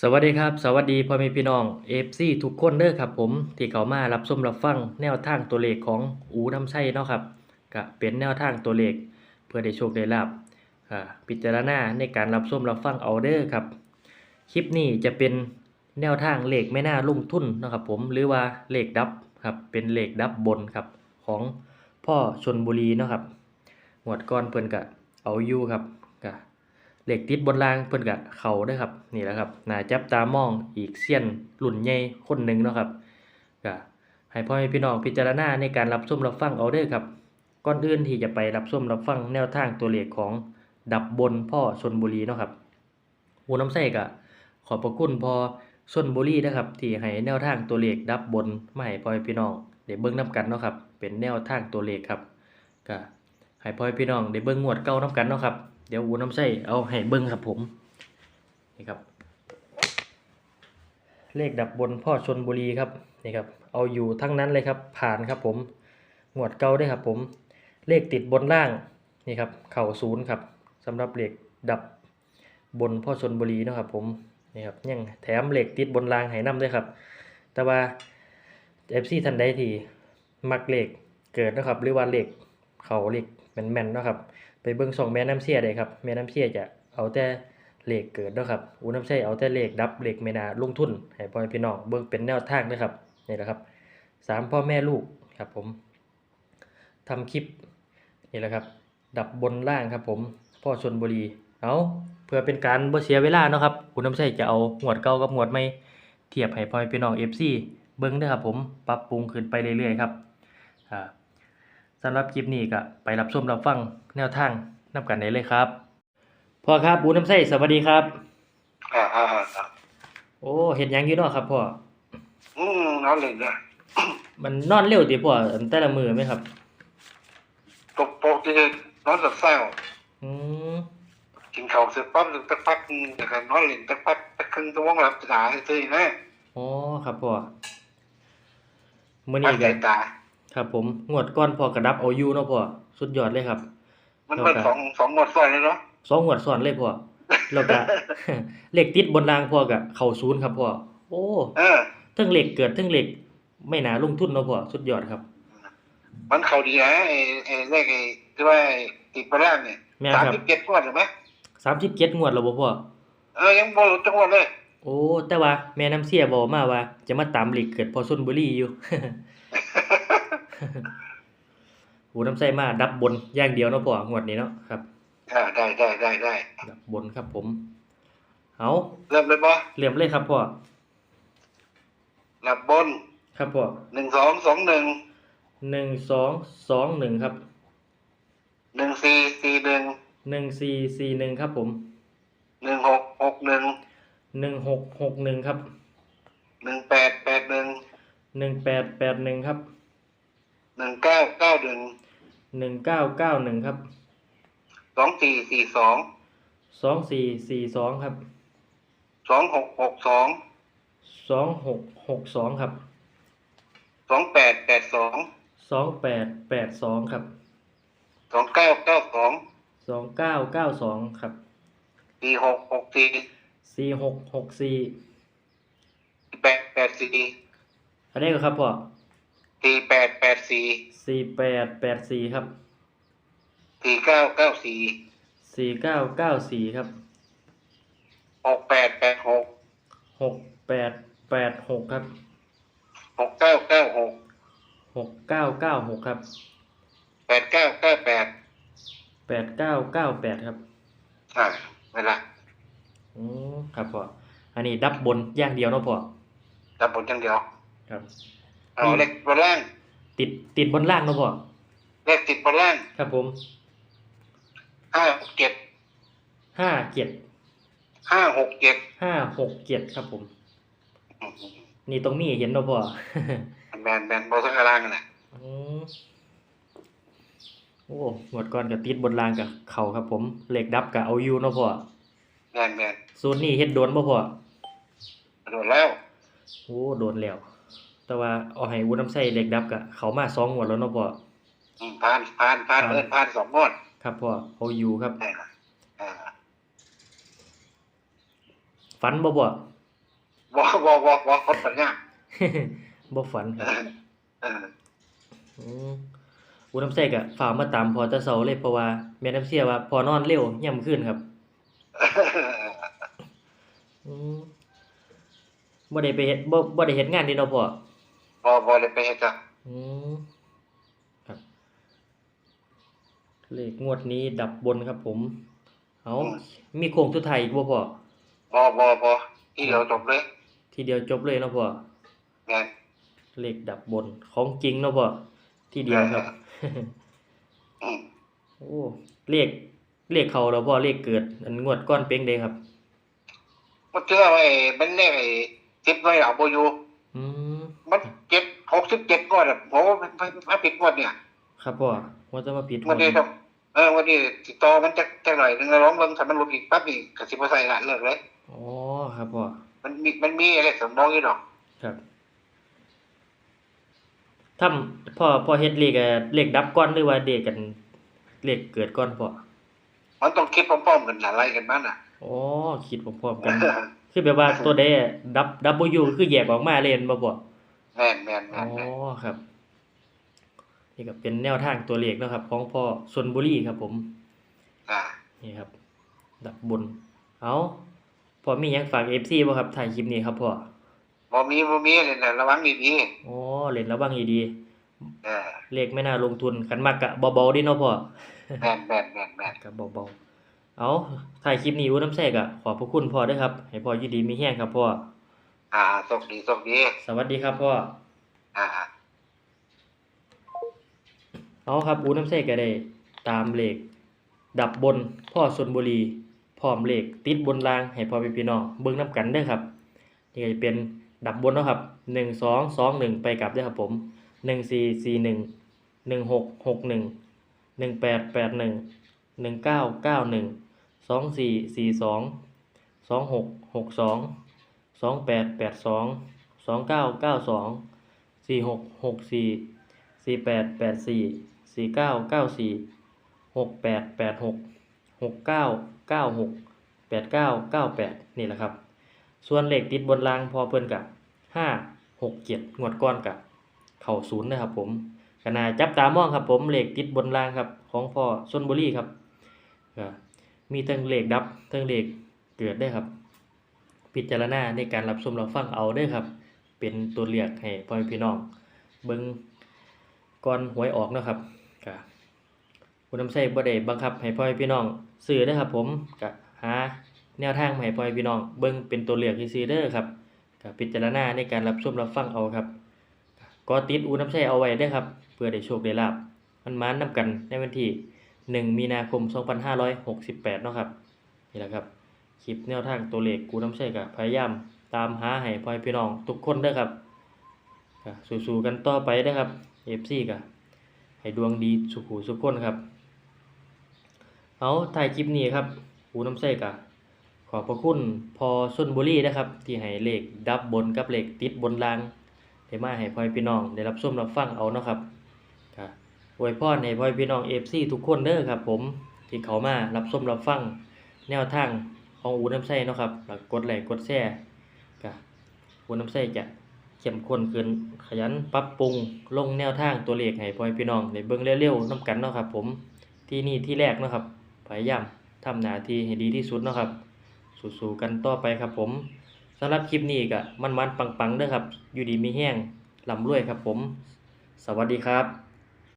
สวัสดีครับ สวัสดีพ่อแม่พี่น้อง FC ทุกคนเด้อครับผมที่เขามารับชมรับฟังแนวทางตัวเลขของอูน้ำชัยเนาะครับก็เป็นแนวทางตัวเลขเพื่อได้โชคได้ลาบอ่าพิจารณาในการรับชมรับฟังเอาเด้อครับ คลิปนี้จะเป็นแนวทางเลขไม่น่าลงทุนนะครับผมหรือว่าเลขดับครับเป็นเลขดับบนครับของพ่อชนบุรีเนาะครับหมวดก้อนเพิ่นก็เอาอยู่ครับ เหล็กติดบนรางเพิ่นกะเขาเด้ครับนี่แหละครับน่าจับตามองอีกเซียนรุ่นใหญ่คนหนึ่งเนาะครับก็ให้พ่อแม่พี่น้องพิจารณาในการรับชมรับฟังเอาเด้อครับก่อนอื่นที่จะไปรับชมรับฟังแนวทางตัวเลขของดับบนพ่อชนบุรีเนาะครับหูน้ำใส่กะขอบพระคุณพอชนบุรีนะครับ ที่ให้แนวทางตัวเลขดับบนมาให้พ่อแม่พี่น้องได้เบิ่งนํกันเนาะครับเป็นแนวทางตัวเลขครับก็ให้พ่อแม่พี่น้องได้เบิ่งงวดเก่านํกันเนาะครับ เดี๋ยวอูน้ำใส่เอาให้เบิ้งครับผม นี่ครับ เลขดับบนพ่อชนบุรีครับ นี่ครับ เอาอยู่ทั้งนั้นเลยครับ ผ่านครับผมงวดเก่าได้ครับผม เลขติดบนล่าง นี่ครับ เข่าศูนย์ครับสำหรับเลขดับบนพ่อชนบุรีนะครับผม นี่ครับยังแถมเลขติดบนล่างให้นํด้วยครับ แต่ว่าเอฟซีทันใดที่มักเลขเกิดนะครับ หรือว่าเลขเข่าเลขแม่นๆนะครับ ไปเบิ่งสองแม่น้ำเสียได้ครับแม่น้ำเสียจะเอาแต่เลขเกิดนะครับอูน้ำใช่เอาแต่เลขดับเลขไม่นาลงทุนให้พ่อพี่น้องเบิ่งเป็นแนวทางนะครับนี่แหละครับสามพ่อแม่ลูกครับผมทำคลิปนี่แหละครับ ดับบนล่างครับผมพ่อชนบุรีเอาเพื่อเป็นการบ่เสียเวลาเนาะครับอูน้ำใช่จะเอาหมวดเก่ากับหมวดใหม่เทียบให้พ่อแม่พี่น้อง FC เบิ่งเด้อครับผมปรับปรุงขึ้นไปเรื่อยๆครับอ่า สำหรับคลิปนี้ก็ไปรับชมรับฟังแนวทางนำกันได้เลยครับพ่อครับบูน้ำใสสวัสดีครับ อ่าอ่าอ่าโอ้เห็นยังอยู่เนาะครับพ่ออืมนั่นเลยนะมันนอนเร็วติพ่ออันแต่ละมือไหมครับ ตกโปกที่นอนหลับเศร้าอืมกินข้าวเสร็จปั๊บสักพักแต่ก็นอนเล่นสักพักสักครึ่งชั่วโมงหลับตาให้ตื่นนะอ๋อครับพ่อมื้อพันี้กก็ สายตา ครับผมงวดก้อนพ่อกระดับเอาอยู่เนาะพ่อสุดยอดเลยครับ มันเป็นสองสองหมดซ้อนเลยเนาะสองงวดซ้อนเลยพ่อแล้วก็เลขติดบนรางพ่อก็เข้าศูนย์ครับพ่อโอ้เออเทั้งเลขเกิดเทั้งเลขไม่น่าลงทุนเนาะพ่อสุดยอดครับ มันเขาดีนะไอ้ไอ้เลขไอ้ที่ว่าติดบร่างเนี่ยแม่นสามครับสิบเจ็ดงวดหรือไหม37งวดแล้วบ่พ่อเออยังบอลจังหวัดเลย โอ้แต่ว่าแม่น้ำเสียบอกมาว่า จะมาตามหลีกเกิดพอชนบุรีอยู่ หูน้ำใส่มาดับบนอย่างเดียวเนาะพ่องวดนี้เนาะครับอ่าได้ได้ได้ได้ดับบนครับผม เอาเริ่มเลยปะเรียมเลยครับพ่อหลับบน ครับพ่อหนึ่งสองสองหนึ่งหนึ่งสองสองหนึ่งครับหนึ่งสี่สี่หนึ่งหนึ่งสี่สี่หนึ่งครับผมหนึ่งหกหกหนึ่งหนึ่งหกหกหนึ่งครับหนึ่งแปดแปดหนึ่งหนึ่งแปดแปดหนึ่งครับ หนึ่งเก้าเก้าหนึ่งหนึ่งเก้าเก้าหนึ่งครับสองสี่สี่สองสองสี่สี่สองครับสองหกหกสองสองหกหกสองครับสองแปดแปดสองสองแปดแปดสองครับสองเก้าเก้าสองสองเก้าเก้าสองครับสี่หกหกสี่สี่หกหกสี่แปดแปดสี่อันนี้ก็ครับพ่อ สี่แปดแปดสี่สี่แปดแปดสี่ครับสี่เก้าเก้าสี่สี่เก้าเก้าสี่ครับหกแปดแปดหกหกแปดแปดหกครับหกเก้าเก้าหกหกเก้าเก้าหกครับแปดเก้าเก้าแปดแปดเก้าเก้าแปดครับอ่าเวลาอืมครับพ่ออันนี้ดับบนอย่างเดียวเนาะพ่อดับบนอย่างเดียวครับ เอาเลขบนล่าง ติดติดบนล่างเนาะพ่อเลขติดบนล่างครับผมห้าเจ็ดห้าเจ็ดห้าหกเจ็ดห้าหกเจ็ดครับผม นี่ตรงนี้เห็นเนาะพ่อแมนแมนบอลสังกลางนะอืมโอ้หมวดก่อนกับติดบนรางกับเขาครับผมเหล็กดับกับเอาอยู่เนาะพ่อแมนแมนส่วนนี้เฮ็ดโดนบ่พ่อโดนแล้ว โอ้โดนแล้ว แต่ว่าเอาให้วุ้นน้ำใส่เหล็กดับกับเขามาสองงวดแล้วเนาะพ่ออืมผ่านผ่านผ่านผ่านเอินผ่านสองงวดครับพ่อเอาอยู่ครับอ่าอ่าฝันบ่พ่อบ่บ่บ่บ่คนปัญญาบ่ฝันครับเอออืมอูน้ำใส่ก็ฝากมาตามพอแตะเสาเลยเพราะว่าแม่น้ำเสียว่าพอนอนเร็วยามคืนครับอืมบ่ได้ไปเฮ็ดบ่บ่ได้เฮ็ดงานเดิเนาะพ่อ บ่บ่ได้ไปเฮ็ดจ้ะอืมครับ เลขงวดนี้ดับบนครับ ผม เอามีโค้งสุดท้ายอีกบ่พ่อบ่บ่บ่ที่เดียวจบเลยทีเดียวจบเลยเนาะพ่อแม่นเลขดับบนของจริงเนาะพ่อทีเดียวครับ อืมโอ้เลขเลขเขาแล้วพ่อเลขเกิด อันงวดก้อนเป้งเด้ครับ มันเจอไอ้มันเลขไอ้ติดไว้เอาบ่อยู่อื มมันเจ็ด67งวดอะผมว่ามันมันมันผิดงวดเนี่ย ครับพ่อว่าจะมาผิดวันนี้ต้องเออวันนี้ติดต่อมันจักจักหน่อยนึงแล้วร้องเบิ่งถ้ามันหลุดอีกปั๊บนี่ก็สิบ่ใส่ละเลิกเลยอ๋อครับพ่อมันมีมันมีอะไรสำรองอยู่ดอกครับทำพ่อพ่อเฮ็ดเลขอะเลขดับก้อนหรือว่าเด็กกันเลขเกิดก้อนพ่อมันต้องคิดพร้อมๆกันอะไรกันบ้างน่ะอ๋อคิดพร้อมๆกัน คือแบบว่าตัวใดอะดับ W คือแยกออกมาเลยแม่นบ่พ่อ แม่นแม่นอ๋แม่อนแม่นครับ นี่ก็เป็นแนวทางตัวเลขเนาะครับ ของพ่อชนบุรีครับผม อ่า นี่ครับ ดับบน เอาพอมีหยังฝาก FC บ่ครับถ่ายคลิปนี้ครับพ่อบ่มีบ่มีเลยนะระวังดีอ๋อเล่นระวังดีๆเออๆเลขไม่น่าลงทุนคันมักกะเบาๆเดิเนาะพ่อ แม่นแม่นแม่นแม่นก็เบาๆ เอาถ่ายคลิปนี้อูน้ำแทรกอะขอบพระคุณพ่อด้วยครับ ให้พ่ออยู่ดีมีแห้งครับพ่อ อ่าโชคดีโชคดีสวัสดีครับพ่ออ่าเอาครับอูน้ำแทรกก็ได้ ตามเลขดับบนพ่อชนบุรีพร้อมเลขติดบนรางให้พ่อพี่น้องเบิ่งนํกันเด้อครับนี่ก็จะเป็นดับบนเนาะครับหนึ่งสองสองหนึ่งไปกลับเด้อครับผมหนึ่งสี่สี่หนึ่งหนึ่งหกหกหนึ่งหนึ่งแปดแปดหนึ่งหนึ่งเก้าเก้าหนึ่งสองสี่สี่สองสองหกหกสอง สองแปดแปดสองสองเก้าเก้าสองสี่หกหกสี่สี่แปดแปดสี่สี่เก้าเก้าสี่หกแปดแปดหกหกเก้าเก้าหกแปดเก้าเก้าแปดนี่แหละครับ ส่วนเหลขติดบนรางพอเพิ่นกะห้าหกเจ็ดงวดก้อนกะเข่าศูนย์นะครับผมขณะจับตามองครับผมเหลขติดบนรางครับ ของพ่อชนบุรีครับมีทั้งเลขดับทั้งเลขเกิดได้ครับ พิจารณาในการรับชมรับฟังเอาเด้วยครับ เป็นตัวเลือกให้พ่อพี่น้องเบิ่งก่อนหวยออกนะครับก็คุณน้ำใส่บ่ได้บังคับให้พ่อพี่น้องซื้อเด้ครับ ผมก็หาแนวทางให้พ่อพี่น้องเบิ่งเป็นตัวเลือกซื่อๆเด้อครับก็พิจารณาในการรับชมรับฟังเอาครับก็ติดอูน้ำใช้เอาไว้เด้ครับเพื่อได้โชคได้ลาบมันมานำกันในวันที่ 1 มีนาคม 2568เนาะครับ นี่แหละครับ คลิปแนวทางตัวเลขกูน้ำใช้ก็พยายามตามหาให้พ่อแม่พี่น้องทุกคนเด้ครับสู้ๆกันต่อไปเด้ครับ FC ก็ให้ดวงดีสุขุสุขคนครับ เอาถ่ายคลิปนี้ครับอูน้ำใช้ก็ขอบพระคุณพอสุนบุรีนะครับ ที่ให้เลขดับบนกับเลขติดบนรางได้มาให้พ่อแม่พี่น้องได้รับชมรับฟังเอาเนาะครับก็อวยพรให้พ่อแม่พี่น้อง FC ทุกคนเด้อครับ ผมที่เขามารับชมรับฟังแนวทาง ของอูน้ำไส้เนาะครับแล้วกดไลค์กดแชร์ก็อูน้ำไส้จะเข้มข้นขึ้นขยันปรับปรุงลงแนวทางตัวเลขให้พ่อแม่พี่น้องได้เบิ่งเร็วๆนํกันเนาะครับ ผมที่นี่ที่แรกเนาะครับพยายามทำหน้าที่ให้ดีที่สุดเนาะครับ สู้ๆกันต่อไปครับ ผมสำหรับคลิปนี้ก็มันๆปังๆเด้อครับ อยู่ดีมีแห้งลำรวยครับ ผม สวัสดีครับ